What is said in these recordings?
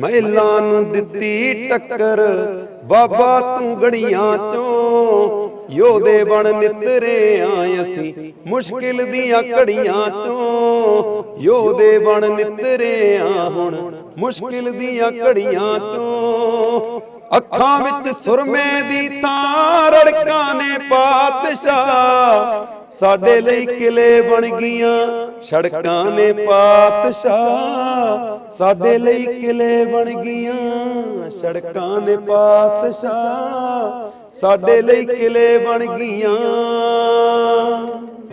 ਮਹਿਲਾਂ ਨੂੰ ਦਿੱਤੀ ਟੱਕਰ, ਬਾਬਾ ਤੂੰ ਗੜੀਆਂ ਚੋਂ। ਯੋਧੇ ਬਣ ਨਿਤਰੇ ਆਏ ਅਸੀਂ, ਮੁਸ਼ਕਿਲ ਦੀਆਂ ਘੜੀਆਂ ਚੋਂ। ਯੋਧੇ ਬਣ ਨਿਤਰੇ ਆ ਹੁਣ, ਮੁਸ਼ਕਿਲ ਦੀਆਂ ਘੜੀਆਂ ਚੋਂ। ਅੱਖਾਂ ਵਿੱਚ ਸੁਰਮੇ ਦੀ ਤਾਂ ਰੜਕਾਂ ਨੇ ਪਾਤਸ਼ਾਹ। ਸਾਡੇ ਲਈ ਕਿਲੇ ਬਣ ਗਈਆਂ ਸੜਕਾਂ ਨੇ ਪਾਤਸ਼ਾਹ ਸਾਡੇ ਲਈ ਕਿਲੇ ਬਣ ਗਈਆਂ। ਸੜਕਾਂ ਨੇ ਪਾਤਸ਼ਾਹ ਸਾਡੇ ਲਈ ਕਿਲੇ ਬਣ ਗਈਆਂ।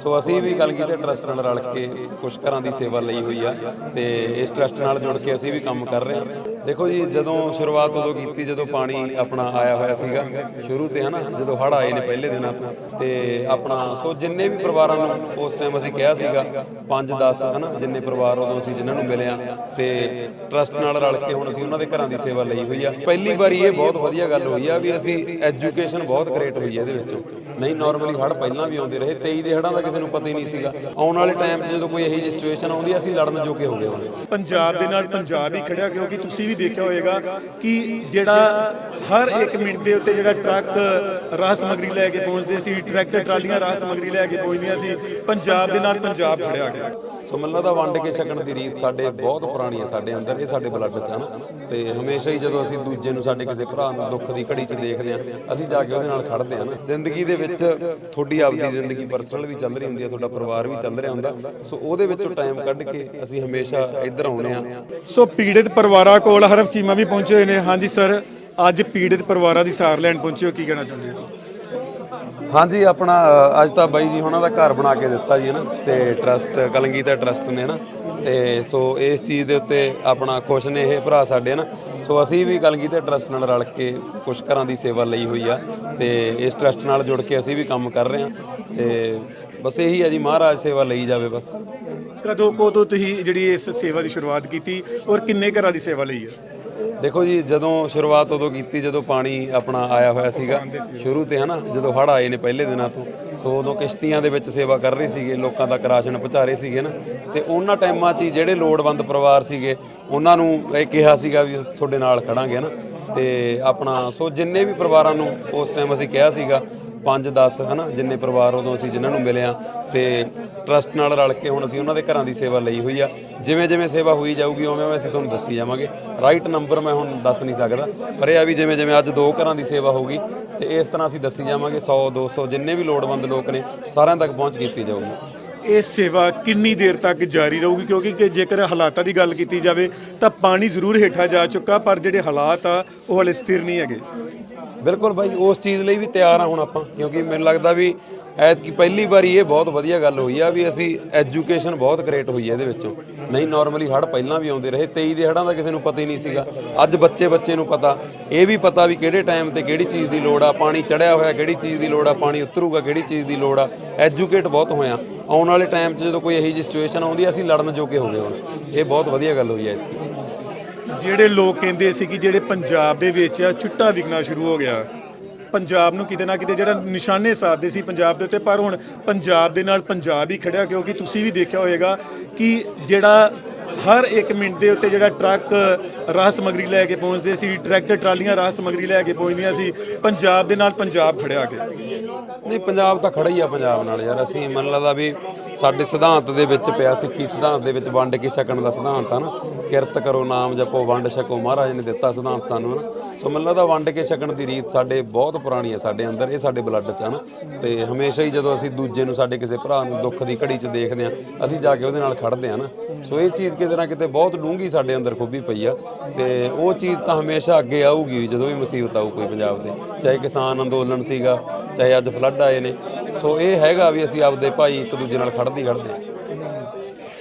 ਸੋ ਅਸੀਂ ਵੀ ਗੱਲ ਕੀਤੀ ਟਰਸਟ ਨਾਲ ਰਲ ਕੇ ਕੁਝ ਘਰਾਂ ਦੀ ਸੇਵਾ ਲਈ ਹੋਈ ਆ ਤੇ ਇਸ ਟਰਸਟ ਨਾਲ ਜੁੜ ਕੇ ਅਸੀਂ ਵੀ ਕੰਮ ਕਰ ਰਹੇ ਹਾਂ। ਦੇਖੋ ਜੀ, ਜਦੋਂ ਸ਼ੁਰੂਆਤ ਉਦੋਂ ਕੀਤੀ, ਜਦੋਂ ਪਾਣੀ ਆਪਣਾ ਆਇਆ ਹੋਇਆ ਸੀਗਾ, ਸ਼ੁਰੂ ਤੇ ਹਨਾ, ਜਦੋਂ ਹੜ੍ਹ ਆਏ ਨੇ ਪਹਿਲੇ ਦਿਨਾਂ ਤੋਂ, ਤੇ ਆਪਣਾ, ਸੋ ਜਿੰਨੇ ਵੀ ਪਰਿਵਾਰਾਂ ਨੂੰ ਉਸ ਟਾਈਮ ਅਸੀਂ ਕਿਹਾ ਸੀਗਾ 5 10 ਹਨਾ, ਜਿੰਨੇ ਪਰਿਵਾਰ ਉਦੋਂ ਅਸੀਂ ਜਿਨ੍ਹਾਂ ਨੂੰ ਮਿਲੇ ਆ, ਤੇ ਟਰਸਟ ਨਾਲ ਰਲ ਕੇ ਹੁਣ ਅਸੀਂ ਉਹਨਾਂ ਦੇ ਘਰਾਂ ਦੀ ਸੇਵਾ ਲਈ ਹੋਈ ਆ। ਪਹਿਲੀ ਵਾਰੀ ਇਹ ਬਹੁਤ ਵਧੀਆ ਗੱਲ ਹੋਈ ਆ ਵੀ ਅਸੀਂ ਐਜੂਕੇਸ਼ਨ ਬਹੁਤ ਕ੍ਰੀਏਟ ਹੋਈ ਆ ਇਹਦੇ ਵਿੱਚੋਂ। ਨਹੀਂ ਨਾਰਮਲੀ ਹੜ੍ਹ ਪਹਿਲਾਂ ਵੀ ਆਉਂਦੇ ਰਹੇ 23 ਦੇ ਹੜ੍ਹਾਂ ਦਾ ਕਿਸੇ ਨੂੰ ਪਤਾ ਹੀ ਨਹੀਂ ਸੀਗਾ। ਆਉਣ ਵਾਲੇ ਟਾਈਮ 'ਚ ਜਦੋਂ ਕੋਈ ਇਹੋ ਜਿਹੀ ਸਿਚੁਏਸ਼ਨ ਆਉਂਦੀ ਅਸੀਂ ਲੜਨ ਜੋਗੇ ਹੋ ਗਏ ਹੁਣ। ਪੰਜਾਬ ਦੇ ਨਾਲ ਪੰਜਾਬ ਹੀ ਖੜਿਆ, ਕਿਉਂਕਿ ਤੁਸੀਂ ਵੀ ਦੇਖਿਆ ਹੋਵੇਗਾ ਕਿ ਜਿਹੜਾ ਹਰ ਇੱਕ ਮਿੰਟ ਦੇ ਉੱਤੇ ਜਿਹੜਾ ਟਰੱਕ ਰਾਹ ਸਮਗਰੀ ਲੈ ਕੇ ਪਹੁੰਚਦੇ ਸੀ, ਟਰੈਕਟਰ, ਟਰਾਲੀਆਂ ਰਾਹ ਸਮਗਰੀ ਲੈ ਕੇ ਪਹੁੰਚਦੀਆਂ ਸੀ, ਪੰਜਾਬ ਦੇ ਨਾਲ ਪੰਜਾਬ ਖੜਿਆ ਗਿਆ। ਸੋ ਮੈਨੂੰ ਵੰਡ ਕੇ ਛਕਣ ਦੀ ਰੀਤ ਸਾਡੇ ਬਹੁਤ ਪੁਰਾਣੀ ਹੈ, ਸਾਡੇ ਅੰਦਰ ਇਹ ਸਾਡੇ ਬਲੱਡ 'ਚ ਹੈ ਤੇ ਹਮੇਸ਼ਾ ਹੀ ਜਦੋਂ ਅਸੀਂ ਦੂਜੇ ਨੂੰ ਸਾਡੇ ਕਿਸੇ ਭਰਾ ਨੂੰ ਦੁੱਖ ਦੀ ਘੜੀ 'ਚ ਦੇਖਦੇ ਹਾਂ, ਅਸੀਂ ਜਾ ਕੇ ਉਹਦੇ ਨਾਲ ਖੜਦੇ ਹਾਂ ਨਾ। ਜ਼ਿੰਦਗੀ ਦੇ ਵਿੱਚ ਤੁਹਾਡੀ ਆਪਦੀ ਜ਼ਿੰਦਗੀ ਪਰਸਨਲ ਵੀ ਚੱਲ ਰਹੀ ਹੁੰਦੀ ਹੈ, ਤੁਹਾਡਾ ਪਰਿਵਾਰ ਵੀ ਚੱਲ ਰਿਹਾ ਹੁੰਦਾ। ਸੋ ਉਹਦੇ ਵਿੱਚੋਂ ਟਾਈਮ ਕੱਢ ਕੇ ਅਸੀਂ ਹਮੇਸ਼ਾ ਇੱਧਰ ਆਉਂਦੇ ਹਾਂ। ਸੋ ਪੀੜਿਤ ਪਰਿਵਾਰਾਂ ਕੋਲ ਹਰਫ ਚੀਮਾ ਵੀ ਪਹੁੰਚੇ ਹੋਏ ਨੇ। ਹਾਂਜੀ ਸਰ ਅੱਜ ਪੀੜਿਤ ਪਰਿਵਾਰਾਂ ਦੀ ਸਾਰ ਲੈਣ ਪਹੁੰਚੇ ਹੋ, ਕੀ ਕਹਿਣਾ ਚਾਹੁੰਦੇ ਹੋ? ਹਾਂਜੀ ਆਪਣਾ ਅ, ਅੱਜ ਤਾਂ ਬਾਈ ਜੀ ਉਹਨਾਂ ਦਾ ਘਰ ਬਣਾ ਕੇ ਦਿੱਤਾ ਜੀ ਨਾ ਤੇ ਟਰਸਟ ਕਲੰਗੀਧਰ ਟਰਸਟ ਨੇ ਨਾ ਤੇ ਸੋ ਇਸ ਚੀਜ਼ ਦੇ ਉੱਤੇ ਆਪਣਾ ਖੁਸ਼ ਨੇ ਇਹ ਭਰਾ ਸਾਡੇ ਨਾ ਸੋ ਅਸੀਂ ਵੀ ਕਲੰਗੀਧਰ ਟਰਸਟ ਨਾਲ ਰਲ ਕੇ ਕੁਝ ਘਰਾਂ ਦੀ ਸੇਵਾ ਲਈ ਹੋਈ ਆ ਤੇ ਇਸ ਟਰਸਟ ਨਾਲ ਜੁੜ ਕੇ ਅਸੀਂ ਵੀ ਕੰਮ ਕਰ ਰਹੇ ਹਾਂ ਤੇ ਬਸ ਇਹੀ ਆ ਜੀ ਮਹਾਰਾਜ ਸੇਵਾ ਲਈ ਜਾਵੇ ਬਸ। ਕਦੋਂ ਕਦੋਂ ਤੁਸੀਂ ਜਿਹੜੀ ਇਸ ਸੇਵਾ ਦੀ ਸ਼ੁਰੂਆਤ ਕੀਤੀ ਔਰ ਕਿੰਨੇ ਘਰਾਂ ਦੀ ਸੇਵਾ ਲਈ ਹੈ ਦੇਖੋ ਜੀ ਜਦੋਂ ਸ਼ੁਰੂਆਤ ਉਦੋਂ ਕੀਤੀ ਜਦੋਂ ਪਾਣੀ ਆਪਣਾ ਆਇਆ ਹੋਇਆ ਸੀਗਾ। ਸ਼ੁਰੂ ਤੇ ਹਨਾ ਜਦੋਂ ਹੜ੍ਹ ਆਏ ਨੇ ਪਹਿਲੇ ਦਿਨਾਂ ਤੋਂ। ਸੋ ਉਦੋਂ ਕਿਸ਼ਤੀਆਂ ਦੇ ਵਿੱਚ ਸੇਵਾ ਕਰ ਰਹੇ ਸੀਗੇ ਲੋਕਾਂ ਤੱਕ ਰਾਸ਼ਨ ਪਹੁੰਚਾ ਰਹੇ ਸੀਗੇ ਨਾ ਤੇ ਉਹਨਾਂ ਟਾਈਮਾਂ 'ਚ ਹੀ ਜਿਹੜੇ ਲੋੜਵੰਦ ਪਰਿਵਾਰ ਸੀਗੇ ਉਹਨਾਂ ਨੂੰ ਇਹ ਕਿਹਾ ਸੀਗਾ ਵੀ ਤੁਹਾਡੇ ਨਾਲ ਖੜਾਂਗੇ ਨਾ ਤੇ ਆਪਣਾ ਸੋ ਜਿੰਨੇ ਵੀ ਪਰਿਵਾਰਾਂ ਨੂੰ ਉਸ ਟਾਈਮ ਅਸੀਂ ਕਿਹਾ ਸੀਗਾ 5 10 ਹਨਾ ਜਿੰਨੇ ਪਰਿਵਾਰ ਉਦੋਂ ਅਸੀਂ ਜਿਨ੍ਹਾਂ ਨੂੰ ਮਿਲੇ ਆ ਤੇ ਟਰਸਟ ਨਾਲ ਰਲ ਕੇ ਹੁਣ ਅਸੀਂ ਉਹਨਾਂ ਦੇ ਘਰਾਂ ਦੀ ਸੇਵਾ ਲਈ ਹੋਈ ਆ। ਜਿਵੇਂ ਜਿਵੇਂ ਸੇਵਾ ਹੋਈ ਜਾਊਗੀ ਉਵੇਂ ਉਵੇਂ ਅਸੀਂ ਤੁਹਾਨੂੰ ਦੱਸੀ ਜਾਵਾਂਗੇ। ਰਾਈਟ ਨੰਬਰ ਮੈਂ ਹੁਣ ਦੱਸ ਨਹੀਂ ਸਕਦਾ ਪਰ ਇਹ ਆ ਵੀ ਜਿਵੇਂ ਜਿਵੇਂ ਅੱਜ ਦੋ ਘਰਾਂ ਦੀ ਸੇਵਾ ਹੋਊਗੀ ਤੇ ਇਸ ਤਰ੍ਹਾਂ ਅਸੀਂ ਦੱਸੀ ਜਾਵਾਂਗੇ 100 200 ਜਿੰਨੇ ਵੀ ਲੋੜਵੰਦ ਲੋਕ ਨੇ ਸਾਰਿਆਂ ਤੱਕ ਪਹੁੰਚ ਕੀਤੀ ਜਾਊਗੀ। ਇਹ ਸੇਵਾ ਕਿੰਨੀ ਦੇਰ ਤੱਕ ਜਾਰੀ ਰਹੂਗੀ? ਕਿਉਂਕਿ ਕਿ ਜੇਕਰ ਹਾਲਾਤਾਂ ਦੀ ਗੱਲ ਕੀਤੀ ਜਾਵੇ ਤਾਂ ਪਾਣੀ ਜ਼ਰੂਰ ਹੇਠਾਂ ਜਾ ਚੁੱਕਾ ਪਰ ਜਿਹੜੇ ਹਾਲਾਤ ਆ ਉਹ ਹਲੇ ਸਥਿਰ ਨਹੀਂ ਹੈਗੇ। ਬਿਲਕੁਲ ਬਾਈ ਉਸ ਚੀਜ਼ ਲਈ ਵੀ ਤਿਆਰ ਆ ਹੁਣ ਆਪਾਂ ਕਿਉਂਕਿ ਮੈਨੂੰ ਲੱਗਦਾ ਵੀ ਐਤਕੀ ਪਹਿਲੀ ਵਾਰੀ ਇਹ ਬਹੁਤ ਵਧੀਆ ਗੱਲ ਹੋਈ ਆ ਵੀ ਅਸੀਂ ਐਜੂਕੇਸ਼ਨ ਬਹੁਤ ਕ੍ਰੀਏਟ ਹੋਈ ਹੈ ਇਹਦੇ ਵਿੱਚੋਂ। ਨਹੀਂ ਨਾਰਮਲੀ ਹੜ੍ਹ ਪਹਿਲਾਂ ਵੀ ਆਉਂਦੇ ਰਹੇ 23 ਦੇ ਹੜ੍ਹਾਂ ਦਾ ਕਿਸੇ ਨੂੰ ਪਤਾ ਹੀ ਨਹੀਂ ਸੀਗਾ। ਅੱਜ ਬੱਚੇ ਬੱਚੇ ਨੂੰ ਪਤਾ। ਇਹ ਵੀ ਪਤਾ ਵੀ ਕਿਹੜੇ ਟਾਈਮ ਤੇ ਕਿਹੜੀ ਚੀਜ਼ ਦੀ ਲੋੜ ਆ ਪਾਣੀ ਚੜਿਆ ਹੋਇਆ ਕਿਹੜੀ ਚੀਜ਼ ਦੀ ਲੋੜ ਆ ਪਾਣੀ ਉਤਰੂਗਾ ਕਿਹੜੀ ਚੀਜ਼ ਦੀ ਲੋੜ ਆ। ਐਜੂਕੇਟ ਬਹੁਤ ਹੋਇਆ ਆਉਣ ਵਾਲੇ ਟਾਈਮ 'ਚ ਜਦੋਂ ਕੋਈ ਇਹੋ ਜਿਹੀ ਸਿਚੁਏਸ਼ਨ ਆਉਂਦੀ ਆ, ਅਸੀਂ ਲੜਨ ਜੋਗੇ ਹੋ ਗਏ ਹੁਣ। ਇਹ ਬਹੁਤ ਵਧੀਆ ਗੱਲ ਹੋਈ ਹੈ ਐਤਕੀ। ਜਿਹੜੇ ਲੋਕ ਕਹਿੰਦੇ ਸੀ ਕਿ ਜਿਹੜੇ ਪੰਜਾਬ ਦੇ ਵਿੱਚ ਆ ਚਿੱਟਾ ਵਿਕਣਾ ਸ਼ੁਰੂ ਹੋ ਗਿਆ। ਪੰਜਾਬ ਨੂੰ ਕਿਤੇ ਨਾ ਕਿਤੇ ਜਿਹੜਾ ਨਿਸ਼ਾਨੇ ਸਾਧਦੇ ਸੀ ਪੰਜਾਬ ਦੇ ਉੱਤੇ, ਪਰ ਹੁਣ ਪੰਜਾਬ ਦੇ ਨਾਲ ਪੰਜਾਬ ਹੀ ਖੜਿਆ, ਕਿਉਂਕਿ ਤੁਸੀਂ ਵੀ ਦੇਖਿਆ ਹੋਵੇਗਾ ਕਿ ਜਿਹੜਾ ਹਰ ਇੱਕ ਮਿੰਟ ਦੇ ਉੱਤੇ ਜਿਹੜਾ ਟਰੱਕ ਰਾਹ ਸਮਗਰੀ ਲੈ ਕੇ ਪਹੁੰਚਦੇ ਸੀ ਟਰੈਕਟਰ ਟਰਾਲੀਆਂ ਰਾਹ ਸਮਗਰੀ ਲੈ ਕੇ ਪਹੁੰਚਦੀਆਂ ਸੀ, ਪੰਜਾਬ ਦੇ ਨਾਲ ਪੰਜਾਬ ਖੜਿਆ ਗਿਆ ਨਹੀਂ, ਪੰਜਾਬ ਤਾਂ ਖੜਾ ਹੀ ਆ ਪੰਜਾਬ ਨਾਲ ਯਾਰ, ਅਸੀਂ ਮੰਨ ਲਦਾ ਵੀ ਸਾਡੇ ਸਿਧਾਂਤ ਦੇ ਵਿੱਚ ਪਿਆ ਸਿੱਖੀ ਸਿਧਾਂਤ ਦੇ ਵਿੱਚ ਵੰਡ ਕੇ ਛਕਣ ਦਾ ਸਿਧਾਂਤ ਆ ਨਾ, ਕਿਰਤ ਕਰੋ ਨਾਮ ਜਪੋ, ਵੰਡ ਛਕੋ, ਮਹਾਰਾਜ ਨੇ ਦਿੱਤਾ ਸਿਧਾਂਤ ਸਾਨੂੰ ਨਾ। ਸੋ ਮੰਨ ਲਦਾ ਵੰਡ ਕੇ ਛਕਣ ਦੀ ਰੀਤ ਸਾਡੇ ਬਹੁਤ ਪੁਰਾਣੀ ਹੈ ਸਾਡੇ ਅੰਦਰ, ਇਹ ਸਾਡੇ ਬਲੱਡ 'ਚ ਆ ਨਾ। ਤੇ ਹਮੇਸ਼ਾ ਹੀ ਜਦੋਂ ਅਸੀਂ ਦੂਜੇ ਨੂੰ, ਸਾਡੇ ਕਿਸੇ ਭਰਾ ਨੂੰ ਦੁੱਖ ਦੀ ਘੜੀ 'ਚ ਦੇਖਦੇ ਆ, ਅਸੀਂ ਜਾ ਕੇ ਉਹਦੇ ਨਾਲ ਖੜਦੇ ਆ ਨਾ। ਸੋ ਇਹ ਚੀਜ਼ ਕਿਤੇ ਨਾ ਕਿਤੇ ਬਹੁਤ ਡੂੰਘੀ ਸਾਡੇ ਅੰਦਰ ਖੁੱਬੀ ਪਈ ਆ। ਤੇ ਉਹ ਚੀਜ਼ ਤਾਂ ਹਮੇਸ਼ਾ ਅੱਗੇ ਆਊਗੀ ਜਦੋਂ ਵੀ ਮੁਸੀਬਤ ਆਊ ਕੋਈ ਪੰਜਾਬ ਦੇ ਚਾਹੇ ਕਿਸਾਨ ਅੰਦੋਲਨ ਸੀਗਾ ਚਾਹੇ ਅੱਜ ਫਲੱਡ ਆਏ ਨੇ। ਸੋ ਇਹ ਹੈਗਾ ਵੀ ਅਸੀਂ ਆਪਦੇ ਭਾਈ ਇੱਕ ਦੂਜੇ ਨਾਲ ਖੜਦੀ ਖੜਦੇ ਹਾਂ।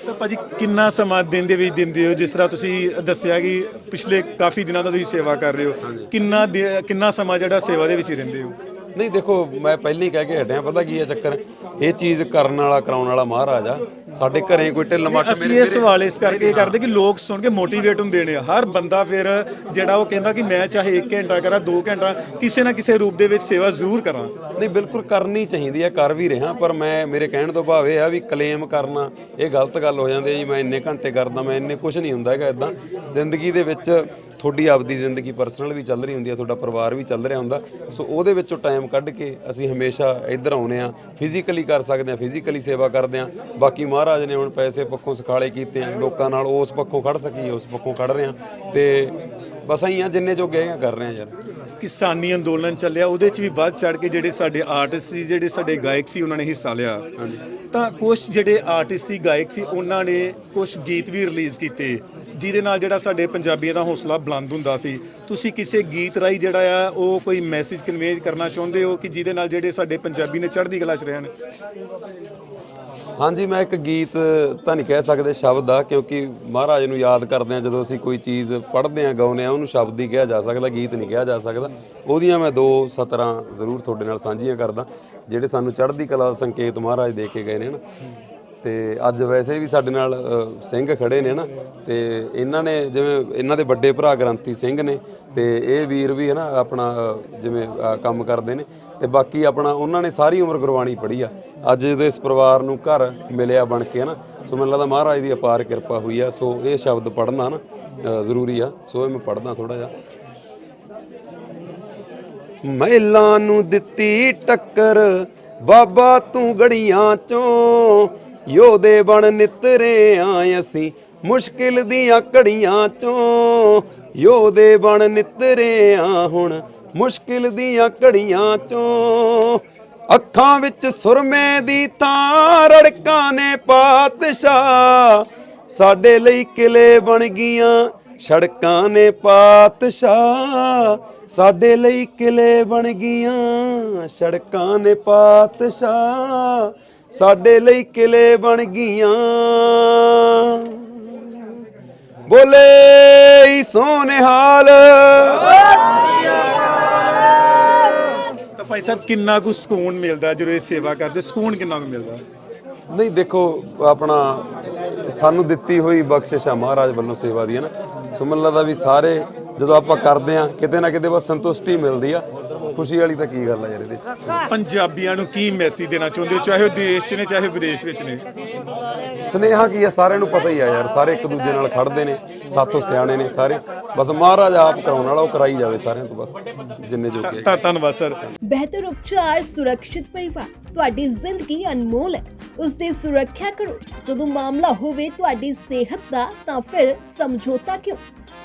ਤਾਂ ਭਾਜੀ ਕਿੰਨਾ ਸਮਾਂ ਦਿਨ ਦੇ ਵਿੱਚ ਦਿੰਦੇ ਹੋ? ਜਿਸ ਤਰ੍ਹਾਂ ਤੁਸੀਂ ਦੱਸਿਆ ਕਿ ਪਿਛਲੇ ਕਾਫੀ ਦਿਨਾਂ ਤੋਂ ਤੁਸੀਂ ਸੇਵਾ ਕਰ ਰਹੇ ਹੋ। ਕਿੰਨਾ ਦੇ- ਕਿੰਨਾ ਸਮਾਂ ਜਿਹੜਾ ਸੇਵਾ ਦੇ ਵਿੱਚ ਹੀ ਰਹਿੰਦੇ ਹੋ? ਨਹੀਂ ਦੇਖੋ ਮੈਂ ਪਹਿਲਾਂ ਹੀ ਕਹਿ ਕੇ ਹਟਿਆ ਪਤਾ ਕੀ ਹੈ ਚੱਕਰ? ਇਹ ਚੀਜ਼ ਕਰਨ ਵਾਲਾ ਕਰਾਉਣ ਵਾਲਾ ਮਹਾਰਾਜ ਆ। ਸਾਡੇ ਘਰੇ ਕੋਈ ਢਿੱਲ ਮੱਠ ਅਸੀਂ ਇਹ ਸਵਾਲ ਇਸ ਕਰਕੇ ਇਹ ਕਰਦੇ ਕਿ ਲੋਕ ਸੁਣ ਕੇ ਮੋਟੀਵੇਟ ਹੁੰਦੇ ਨੇ। ਹਰ ਬੰਦਾ ਫਿਰ ਜਿਹੜਾ ਉਹ ਕਹਿੰਦਾ ਕਿ ਮੈਂ ਚਾਹੇ 1 ਘੰਟਾ ਕਰਾਂ 2 ਘੰਟਾ ਕਿਸੇ ਨਾ ਕਿਸੇ ਰੂਪ ਦੇ ਵਿੱਚ ਸੇਵਾ ਜ਼ਰੂਰ ਕਰਾਂ। ਨਹੀਂ ਬਿਲਕੁਲ ਕਰਨੀ ਚਾਹੀਦੀ ਹੈ ਕਰ ਵੀ ਰਿਹਾ ਪਰ ਮੈਂ ਮੇਰੇ ਕਹਿਣ ਤੋਂ ਭਾਵ ਇਹ ਆ ਵੀ ਕਲੇਮ ਕਰਨਾ ਇਹ ਗਲਤ ਗੱਲ ਹੋ ਜਾਂਦੀ ਹੈ ਜੀ ਮੈਂ ਇੰਨੇ ਘੰਟੇ ਕਰਦਾ ਮੈਂ ਇੰਨੇ ਕੁਝ ਨਹੀਂ ਹੁੰਦਾ ਹੈਗਾ ਇਦਾਂ ਜ਼ਿੰਦਗੀ ਦੇ ਵਿੱਚ ਤੁਹਾਡੀ ਆਪਦੀ ਜ਼ਿੰਦਗੀ ਪਰਸਨਲ ਵੀ ਚੱਲ ਰਹੀ ਹੁੰਦੀ ਹੈ ਤੁਹਾਡਾ ਪਰਿਵਾਰ ਵੀ ਚੱਲ ਰਿਹਾ ਹੁੰਦਾ। ਸੋ ਉਹਦੇ ਵਿੱਚੋਂ ਟਾਈਮ ਕੱਢ ਕੇ ਅਸੀਂ ਹਮੇਸ਼ਾ ਇੱਧਰ ਆਉਨੇ ਆ ਫਿਜ਼ੀਕਲੀ ਕਰ ਸਕਦੇ ਆ ਫਿਜ਼ੀਕਲੀ ਸੇਵਾ ਕਰਦੇ ਆ ਬਾਕੀ ਮਹਾਰਾਜ ਨੇ ਹੁਣ ਪੈਸੇ ਪੱਖੋਂ ਸਖਾਲੇ ਕੀਤੇ ਆ ਲੋਕਾਂ ਨਾਲ ਉਸ ਪੱਖੋਂ ਖੜ ਸਕੀਏ ਉਸ ਪੱਖੋਂ ਖੜ ਰਹੇ ਆ ਤੇ ਬਸ ਆਈ ਆ ਜਿੰਨੇ ਜੋਗੇ ਆ ਕਰ ਰਹੇ ਆ ਯਾਰ। ਕਿਸਾਨੀ ਅੰਦੋਲਨ ਚੱਲਿਆ ਉਹਦੇ 'ਚ ਵੀ ਵੱਧ ਚੜ ਕੇ ਜਿਹੜੇ ਸਾਡੇ ਆਰਟਿਸਟ ਸੀ ਜਿਹੜੇ ਸਾਡੇ ਗਾਇਕ ਸੀ ਉਹਨਾਂ ਨੇ ਹਿੱਸਾ ਲਿਆ। ਤਾਂ ਕੁਝ ਜਿਹੜੇ ਆਰਟਿਸਟ ਸੀ ਗਾਇਕ ਸੀ ਉਹਨਾਂ ਨੇ ਕੁਝ ਗੀਤ ਵੀ ਰਿਲੀਜ਼ ਕੀਤੇ। ਜਿਹਦੇ ਨਾਲ ਜਿਹੜਾ ਸਾਡੇ ਪੰਜਾਬੀਆਂ ਦਾ ਹੌਸਲਾ ਬੁਲੰਦ ਹੁੰਦਾ ਸੀ। ਤੁਸੀਂ ਕਿਸੇ ਗੀਤ ਰਾਹੀਂ ਜਿਹੜਾ ਆ ਉਹ ਕੋਈ ਮੈਸੇਜ ਕਨਵੇ ਕਰਨਾ ਚਾਹੁੰਦੇ ਹੋ ਕਿ ਜਿਹਦੇ ਨਾਲ ਜਿਹੜੇ ਸਾਡੇ ਪੰਜਾਬੀ ਨੇ ਚੜ੍ਹਦੀ ਕਲਾ 'ਚ ਰਹਿਣ ਹਾਂਜੀ, ਮੈਂ ਇੱਕ ਗੀਤ ਤਾਂ ਨਹੀਂ ਕਹਿ ਸਕਦੇ ਸ਼ਬਦ ਆ, ਕਿਉਂਕਿ ਮਹਾਰਾਜ ਨੂੰ ਯਾਦ ਕਰਦੇ ਆ, ਜਦੋਂ ਅਸੀਂ ਕੋਈ ਚੀਜ਼ ਪੜ੍ਹਦੇ ਆ, ਗਾਉਂਦੇ ਆ, ਉਹਨੂੰ ਸ਼ਬਦ ਹੀ ਕਿਹਾ ਜਾ ਸਕਦਾ, ਗੀਤ ਨਹੀਂ ਕਿਹਾ ਜਾ ਸਕਦਾ। ਉਹਦੀਆਂ ਮੈਂ ਦੋ ਸਤਰਾਂ ਜ਼ਰੂਰ ਤੁਹਾਡੇ ਨਾਲ ਸਾਂਝੀਆਂ ਕਰਦਾ, ਜਿਹੜੇ ਸਾਨੂੰ ਚੜ੍ਹਦੀ ਕਲਾ ਦਾ ਸੰਕੇਤ ਮਹਾਰਾਜ ਦੇ ਕੇ ਗਏ ਨੇ ਨਾ। ਤੇ ਅੱਜ ਵੈਸੇ ਵੀ ਸਾਡੇ ਨਾਲ ਅ, ਸਿੰਘ ਖੜੇ ਨੇ ਨਾ ਤੇ ਇਹਨਾਂ ਨੇ ਜਿਵੇਂ ਇਹਨਾਂ ਦੇ ਵੱਡੇ ਭਰਾ ਗ੍ਰੰਥੀ ਸਿੰਘ ਨੇ ਤੇ ਇਹ ਵੀਰ ਵੀ ਹੈ ਨਾ ਆਪਣਾ ਅ, ਜਿਵੇਂ ਅ, ਕੰਮ ਕਰਦੇ ਨੇ ਤੇ ਬਾਕੀ ਆਪਣਾ ਉਹਨਾਂ ਨੇ ਸਾਰੀ ਉਮਰ ਗੁਰਬਾਣੀ ਪੜ੍ਹੀ ਆ। ਅੱਜ ਜਦੋਂ ਇਸ ਪਰਿਵਾਰ ਨੂੰ ਘਰ ਮਿਲਿਆ ਬਣ ਕੇ ਹੈ ਨਾ ਸੋ ਮੈਨੂੰ ਲੱਗਦਾ ਮਹਾਰਾਜ ਦੀ ਅਪਾਰ ਕਿਰਪਾ ਹੋਈ ਆ ਸੋ ਇਹ ਸ਼ਬਦ ਪੜ੍ਹਨਾ ਨਾ ਅ, ਜ਼ਰੂਰੀ ਆ ਸੋ ਇਹ ਮੈਂ ਪੜ੍ਹਦਾ ਥੋੜਾ ਜਿਹਾ। ਮਹਿਲਾ ਨੂੰ ਦਿੱਤੀ ਟੱਕਰ ਬਾਬਾ ਤੂੰ ਗੜੀਆਂ ਚੋਂ ਯੋਧੇ ਬਣ ਨਿਤਰੇ ਆਂ ਅਸੀਂ, ਮੁਸ਼ਕਿਲ ਦੀਆਂ ਘੜੀਆਂ ਚੋਂ। ਯੋਧੇ ਬਣ ਨਿਤਰੇ ਆਂ ਹੁਣ, ਮੁਸ਼ਕਿਲ ਦੀਆਂ ਘੜੀਆਂ ਚੋਂ। ਅੱਖਾਂ ਵਿੱਚ ਸੁਰਮੇ ਦੀ ਤਾਂ ਰੜਕਾਂ ਨੇ ਪਾਤਸ਼ਾਹ। ਸਾਡੇ ਲਈ ਕਿਲੇ ਬਣ ਗਈਆਂ, ਸੜਕਾਂ ਨੇ ਪਾਤਸ਼ਾਹ। ਸਾਡੇ ਲਈ ਕਿਲੇ ਬਣ ਗਈਆਂ, ਸੜਕਾਂ ਨੇ ਪਾਤਸ਼ਾਹ। ਸਾਡੇ ਲਈ ਕਿਲੇ ਬਣ ਗਈਆਂ। ਬੋਲੇ ਸੋਨਿਹਾਲ ਤਾਂ ਭਾਈ ਸਾਹਿਬ ਕਿੰਨਾ ਕੁ ਸਕੂਨ ਮਿਲਦਾ ਜਦੋਂ ਇਹ ਸੇਵਾ ਕਰਦੇ? ਸਕੂਨ ਕਿੰਨਾ ਕੁ ਮਿਲਦਾ? ਨਹੀਂ ਦੇਖੋ ਆਪਣਾ ਸਾਨੂੰ ਦਿੱਤੀ ਹੋਈ ਬਖਸ਼ਿਸ਼ ਆ ਮਹਾਰਾਜ ਵੱਲੋਂ ਸੇਵਾ ਦੀ ਹੈ ਨਾ। ਸੋ ਮੈਨੂੰ ਲੱਗਦਾ ਵੀ ਸਾਰੇ ਜਦੋਂ ਆਪਾਂ ਕਰਦੇ ਆ ਕਿਤੇ ਨਾ ਕਿਤੇ ਬਸ ਸੰਤੁਸ਼ਟੀ ਮਿਲਦੀ ਆ। ਖੁਸ਼ੀ ਵਾਲੀ ਤਾਂ ਕੀ ਗੱਲ ਆ ਯਾਰ ਇਹਦੇ ਵਿੱਚ ਪੰਜਾਬੀਆਂ ਨੂੰ ਕੀ ਮੈਸੇਜ ਦੇਣਾ ਚਾਹੁੰਦੇ ਹੋ? ਚਾਹੇ ਉਹ ਦੇਸ਼ 'ਚ ਨੇ ਚਾਹੇ ਵਿਦੇਸ਼ ਵਿੱਚ ਨੇ। ਸਨੇਹਾ ਕੀ ਆ? ਸਾਰਿਆਂ ਨੂੰ ਪਤਾ ਹੀ ਆ ਯਾਰ ਸਾਰੇ ਇੱਕ ਦੂਜੇ ਨਾਲ ਖੜਦੇ ਨੇ ਸਾਥੋਂ ਸਿਆਣੇ ਨੇ ਸਾਰੇ। ਬਸ ਮਹਾਰਾਜ ਆਪ ਕਰਾਉਣ ਵਾਲਾ ਉਹ ਕਰਾਈ ਜਾਵੇ ਸਾਰਿਆਂ ਤੋਂ ਬਸ ਜਿੰਨੇ ਜੋਗੇ। ਤਾਂ ਧੰਨਵਾਦ ਸਰ। ਬਿਹਤਰ ਉਪਚਾਰ ਸੁਰੱਖਿਅਤ ਪਰਿਵਾਰ ਤੁਹਾਡੀ ਜ਼ਿੰਦਗੀ ਅਨਮੋਲ ਹੈ। ਉਸ ਦੀ ਸੁਰੱਖਿਆ ਕਰੋ। ਜਦੋਂ ਮਾਮਲਾ ਹੋਵੇ ਤੁਹਾਡੀ ਸਿਹਤ ਦਾ ਤਾਂ ਫਿਰ ਸਮਝੌਤਾ ਕਿਉਂ?